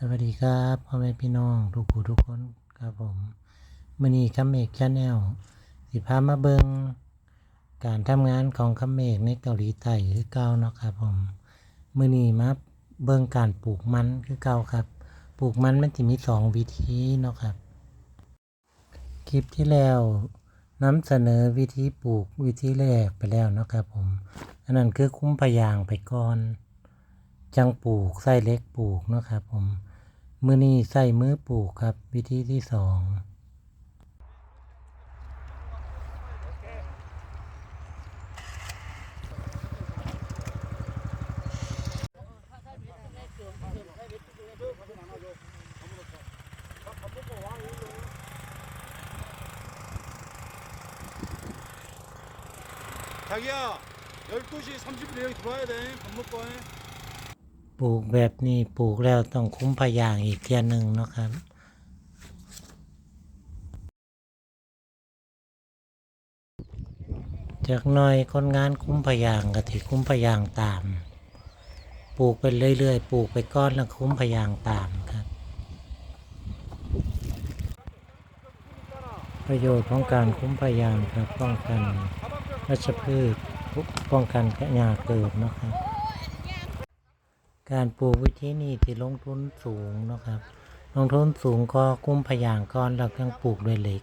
สวัสดีครับพ่อแม่พี่น้องทุกผู้ทุกคนครับผมมือนี้คัมเมกชาแนลสิพามาเบิงการทำงานของคัมเมกในเกาหลีใต้คือเก่าเนาะครับผมมือนี้มาเบิงการปลูกมันคือเก่าครับ ปลูกมันมันจะมีสองวิธีเนาะครับ คลิปที่แล้วนำเสนอวิธีปลูกวิธีแรกไปแล้วเนาะครับผมอันนั้นคือคุ้มพยางไปก่อนจังปลูกไส้เล็กปลูกเนาะครับผม มือนี้ใส่มือปลูกครับ วิธีที่สอง 자기야 12시 30분에 여기 들어와야 돼밥 먹고 해. ปลูกแบบนี้ปลูกแล้วต้องคุ้มพยางอีกเทียหนึ่งเนาะครับจากน้อยคนงานคุ้มพยางก็ถือคุ้มพยางตาม ปลูกไปเรื่อยๆปลูกไปก้อนแล้วคุ้มพยางตามครับ ประโยชน์ของการคุ้มพยางครับป้องกันวัชพืชป้องกันกระยาเกิดนะครับ การปลูกวิธีนี้ที่ลงทุนสูงนะครับ ลงทุนสูงก็คุ้มพยางก้อนแล้วยังปลูกด้วยเหล็ก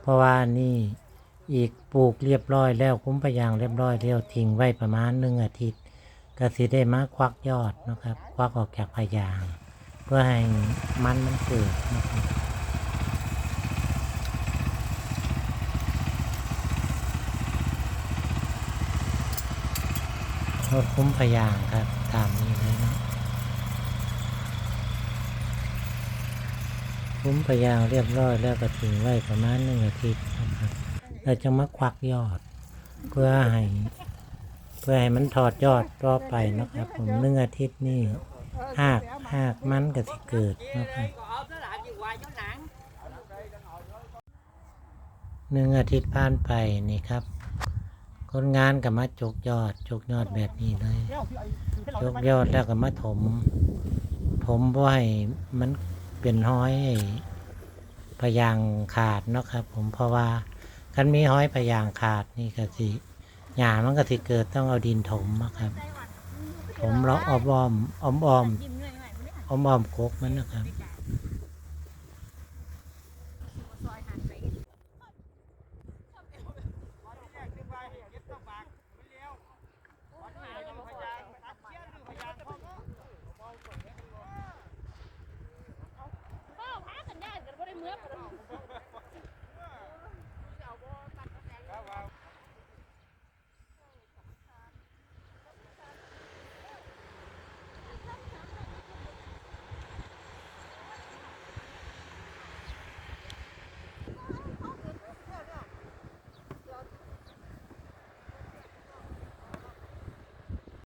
เพราะว่านี่อีกปลูกเรียบร้อยแล้วคุ้มพยางเรียบร้อยแล้วทิ้งไว้ประมาณหนึ่งอาทิตย์ก็สิได้มาควักยอดนะครับ ควักออกจากพยาง เพื่อให้มันมันเกิดนะครับ ก็คุ้มพยางครับตามนี้เลยนะคุ้มพยางเรียบร้อยแล้วก็ถึงไว้ประมาณหนึ่งอาทิตย์นะครับเราจะมาควักยอด เพื่อให้เพื่อให้มันถอดยอดต่อไปนะครับ ผมหนึ่งอาทิตย์นี่หากหากมันก็สิเกิดนะครับหนึ่งอาทิตย์ผ่านไปนี่ครับ คนงานก็มาจกยอดจกยอดแบบนี้เลยจกยอดแล้วก็มาถมถมเพื่อให้มันเป็นห้อยพยางขาดเนาะครับ ผมเพราะว่าคันมีห้อยพยางขาดนี่ก็สิหญ้ามันก็สิเกิดต้องเอาดินถมอะครับถมแล้วอ้อมอ้อมอ้อมอ้อมอ้อมอ้อมกกมันนะครับ